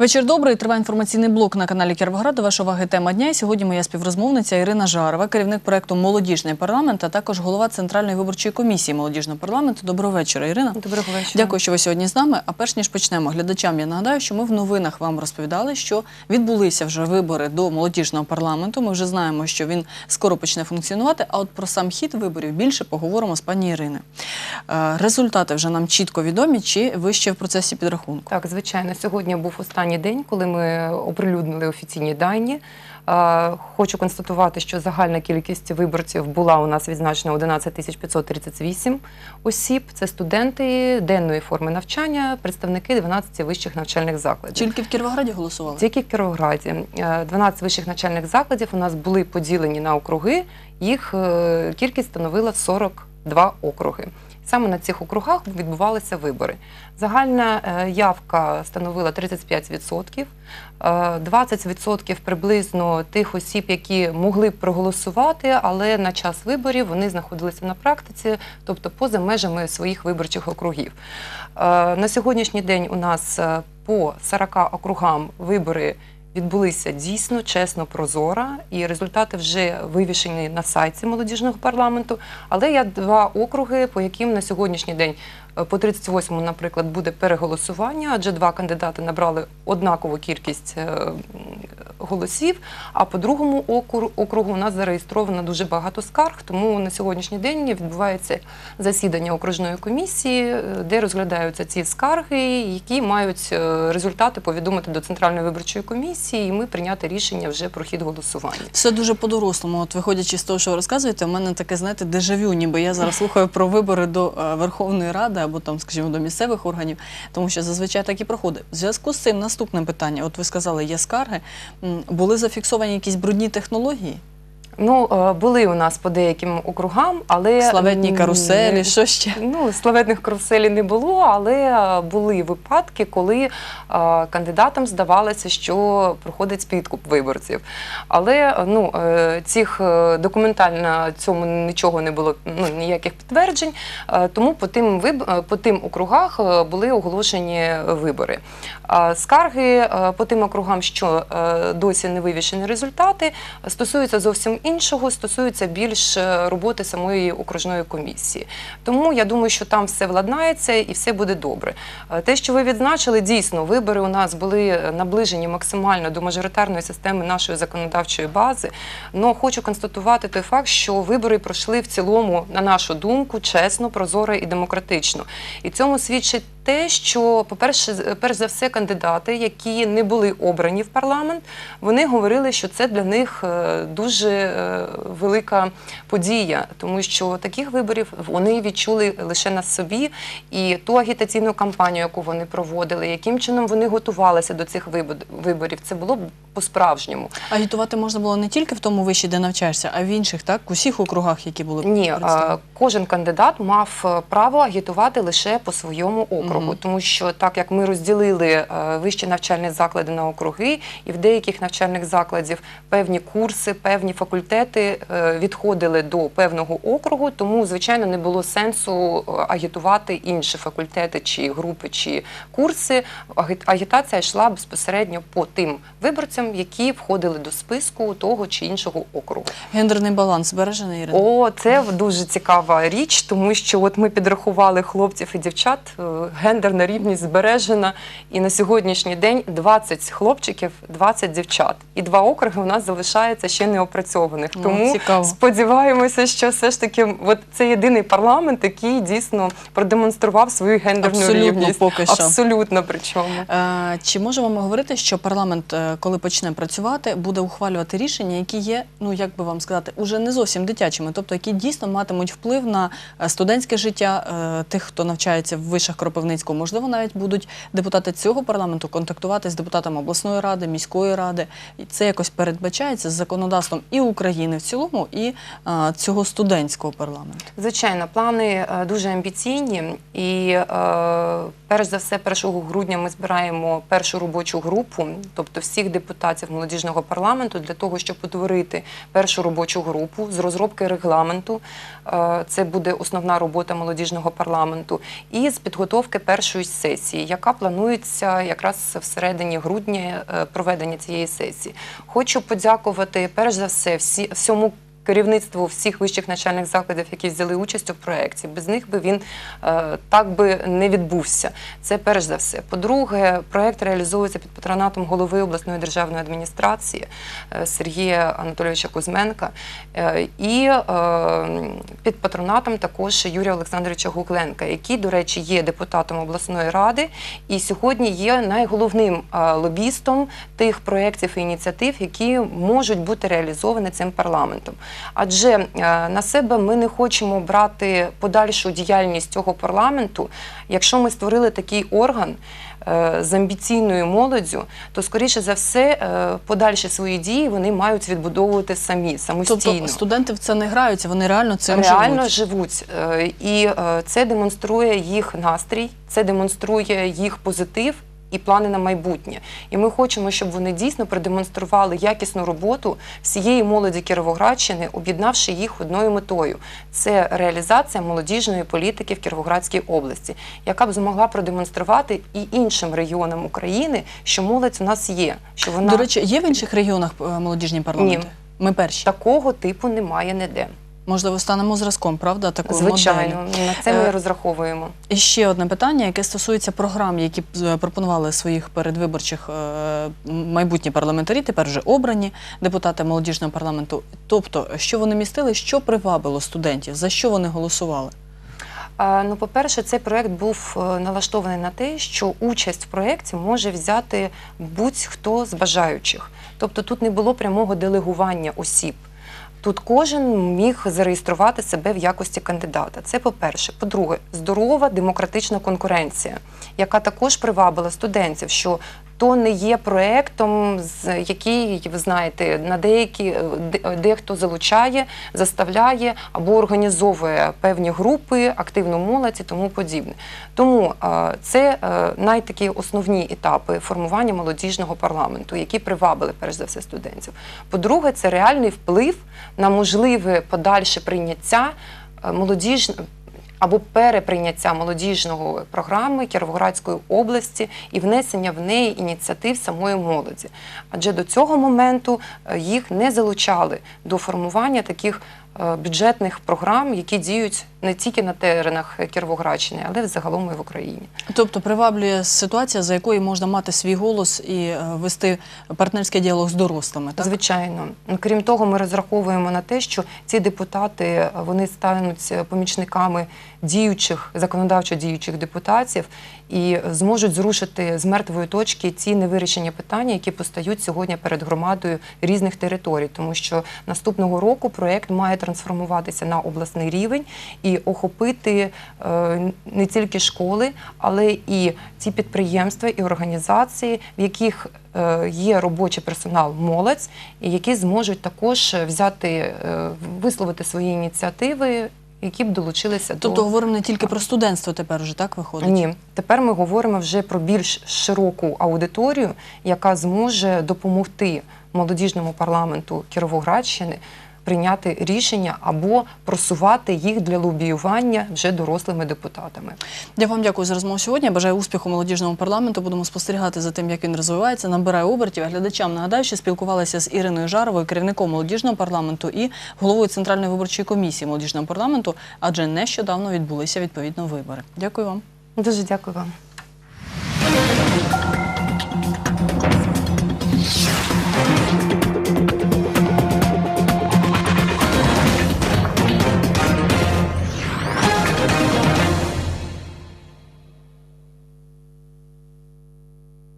Вечір добрий. Триває інформаційний блок на каналі Кіровоград. До вашої уваги тема дня. І сьогодні моя співрозмовниця Ірина Жарова, керівник проекту Молодіжний парламент, а також голова Центральної виборчої комісії молодіжного парламенту. Доброго вечора, Ірина. Доброго вечора. Дякую, що ви сьогодні з нами. А перш ніж почнемо глядачам, я нагадаю, що ми в новинах вам розповідали, що відбулися вже вибори до молодіжного парламенту. Ми вже знаємо, що він скоро почне функціонувати. А от про сам хід виборів більше поговоримо з пані Іриною. Е, Результати вже нам чітко відомі, чи ви ще в процесі підрахунку? Так, звичайно, сьогодні був останній день, коли ми оприлюднили офіційні дані. Е, Хочу констатувати, що загальна кількість виборців була у нас відзначена 11 538 осіб. Це студенти денної форми навчання, представники 12 вищих навчальних закладів. Тільки в Кіровограді голосували? Тільки в Кіровограді. Е, 12 вищих навчальних закладів у нас були поділені на округи. Їх е, кількість становила 42 округи. Саме на цих округах відбувалися вибори. Загальна е, явка становила 35%. Е, 20% приблизно тих осіб, які могли б проголосувати, але на час виборів вони знаходилися на практиці, тобто поза межами своїх виборчих округів. Е, На сьогоднішній день у нас е, по 40 округам вибори відбулися дійсно чесно, прозоро, і результати вже вивішені на сайті молодіжного парламенту. Але є два округи, по яким на сьогоднішній день по 38-му, наприклад, буде переголосування, адже два кандидати набрали однакову кількість е, голосів. А по другому окру- округу у нас зареєстровано дуже багато скарг. Тому на сьогоднішній день відбувається засідання окружної комісії, е, де розглядаються ці скарги, які мають е, результати повідомити до центральної виборчої комісії, і ми прийняти рішення вже про хід голосування. Все дуже по-дорослому. От виходячи з того, що ви розказуєте, у мене таке, знаєте, дежавю, ніби я зараз слухаю про вибори до е, Верховної Ради або там, скажімо, до місцевих органів, тому що зазвичай так і проходить. В зв'язку з цим наступне питання. От ви сказали, є скарги. Були зафіксовані якісь брудні технології, Ну, е, були у нас по деяким округам, але славетні каруселі, що ще? Ну, славетних каруселі не було, але були випадки, коли е, кандидатам здавалося, що проходить підкуп виборців. Але ну, е, цих документально цьому нічого не було, ну, ніяких підтверджень. Тому по тим, виб- по тим округах були оголошені вибори. Скарги по тим округам, що досі не вивішені результати, стосуються зовсім іншого, стосуються більш е, роботи самої окружної комісії. Тому я думаю, що там все владнається і все буде добре. Е, Те, що ви відзначили, дійсно, вибори у нас були е, наближені максимально до мажоритарної системи нашої законодавчої бази. Но хочу констатувати той факт, що вибори пройшли в цілому, на нашу думку, чесно, прозоро і демократично. І цьому свідчить те, що, по-перше, перш за все, кандидати, які не були обрані в парламент, вони говорили, що це для них е, дуже е, велика подія, тому що таких виборів вони відчули лише на собі. І ту агітаційну кампанію, яку вони проводили, яким чином вони готувалися до цих виборів, це було по-справжньому. Агітувати можна було не тільки в тому виші, де навчаєшся, а в інших, так? У всіх округах, які були Ні, кожен кандидат мав е, право агітувати лише по своєму округу, Мгм. тому що так як ми розділили е, вищі навчальні заклади на округи, і в деяких навчальних закладів певні курси, певні факультети е, відходили до певного округу, тому звичайно не було сенсу е, агітувати інші факультети чи групи чи курси. Агі- Агітація йшла безпосередньо по тим виборцям, які входили до списку того чи іншого округу. Гендерний баланс збережений, Ірина? О, це дуже цікава річ, тому що от ми підрахували хлопців і дівчат, гендерна рівність збережена, і на сьогоднішній день 20 хлопчиків, 20 дівчат. І два округи у нас залишається ще неопрацьованих. О, Тому цікаво. сподіваємося, що все ж таки от це єдиний парламент, який дійсно продемонстрував свою гендерну Абсолютно, рівність. поки що. Абсолютно причому. Е, Чи можемо ми говорити, що парламент, е, коли почне працювати, буде ухвалювати рішення, які є, ну як би вам сказати, уже не зовсім дитячими, тобто які дійсно матимуть вплив на е, студентське життя е, тих, хто навчається в вишах Кропивницького? Можливо, навіть будуть депутати цього парламенту контактувати з депутатами обласної ради, міської ради. І це якось передбачається з законодавством і України в цілому, і е, цього студентського парламенту. Звичайно, плани е, дуже амбіційні, і е, перш за все, 1 грудня ми збираємо першу робочу групу, тобто всіх депутатів молодіжного парламенту, для того, щоб утворити першу робочу групу з розробки регламенту. Е, це буде основна робота молодіжного парламенту, і з підготовки першої сесії, яка планується якраз всередині грудня е, проведення цієї сесії. Хочу подякувати перш за все всьому. Керівництву всіх вищих навчальних закладів, які взяли участь у проєкті, без них би він е, так би не відбувся. Це перш за все. По-друге, проєкт реалізовується під патронатом голови обласної державної адміністрації е, Сергія Анатолійовича Кузьменка е, і під патронатом також Юрія Олександровича Гукленка, який, до речі, є депутатом обласної ради і сьогодні є найголовним лобістом тих проєктів і ініціатив, які можуть бути реалізовані цим парламентом. Адже е, на себе ми не хочемо брати подальшу діяльність цього парламенту. Якщо ми створили такий орган е, з амбіційною молоддю, то скоріше за все е, подальші свої дії вони мають відбудовувати самі самостійно. Тобто студенти в це не граються, вони реально цим Реально живуть. живуть. І це демонструє їх настрій, це демонструє їх позитив. І плани на майбутнє. І ми хочемо, щоб вони дійсно продемонстрували якісну роботу всієї молоді Кіровоградщини, об'єднавши їх одною метою. Це реалізація молодіжної політики в Кіровоградській області, яка б змогла продемонструвати і іншим регіонам України, що молодь у нас є. Що вона До речі, є в інших регіонах е, молодіжні парламенти? Ми перші. такого типу немає ніде. Можливо, станемо зразком, правда? Такої Звичайно, моделі. на це ми Е, розраховуємо. І ще одне питання, яке стосується програм, які е, пропонували своїх передвиборчих е, майбутні парламентарі, тепер вже обрані депутати молодіжного парламенту. Тобто, що вони містили, що привабило студентів, за що вони голосували? Ну, по-перше, цей проект був е, налаштований на те, що участь в проєкті може взяти будь-хто з бажаючих. Тобто тут не було прямого делегування осіб. Тут кожен міг зареєструвати себе в якості кандидата. Це по-перше. По-друге, здорова демократична конкуренція, яка також привабила студентів, що то не є проектом, який ви знаєте, на деякі е, дехто залучає, заставляє або організовує певні групи, активну молодь і тому подібне. Тому е, це е, найтакі основні етапи формування молодіжного парламенту, які привабили перш за все студентів. По-друге, це реальний вплив на можливе подальше прийняття е, молодіж або переприйняття молодіжного програми Кіровоградської області і внесення в неї ініціатив самої молоді. Адже до цього моменту е, їх не залучали до формування таких е, бюджетних програм, які діють не тільки на теренах Кіровоградщини, але загалом і в Україні. Тобто приваблює ситуація, за якою можна мати свій голос і е, вести партнерський діалог з дорослими. Так? Звичайно, крім того, ми розраховуємо на те, що ці депутати е, вони стануть е, помічниками діючих законодавчо діючих депутатів і зможуть зрушити з мертвої точки ці невирішені питання, які постають сьогодні перед громадою різних територій, тому що наступного року проект має трансформуватися на обласний рівень і охопити е, не тільки школи, але і ті підприємства і організації, в яких е, є робочий персонал молодь, і які зможуть також взяти, е, висловити свої ініціативи, які б долучилися Тобто до говоримо не тільки про студентство тепер вже так виходить? ні. Тепер ми говоримо вже про більш широку аудиторію, яка зможе допомогти молодіжному парламенту Кіровоградщини прийняти рішення або просувати їх для лобіювання вже дорослими депутатами. Я вам дякую за розмову сьогодні. Я Бажаю успіху молодіжному парламенту. Будемо спостерігати за тим, як він розвивається, набирає обертів. Глядачам нагадаю, що спілкувалися з Іриною Жаровою, керівником молодіжного парламенту і головою центральної виборчої комісії молодіжного парламенту, адже нещодавно відбулися відповідно вибори. Дякую вам. Дуже дякую вам.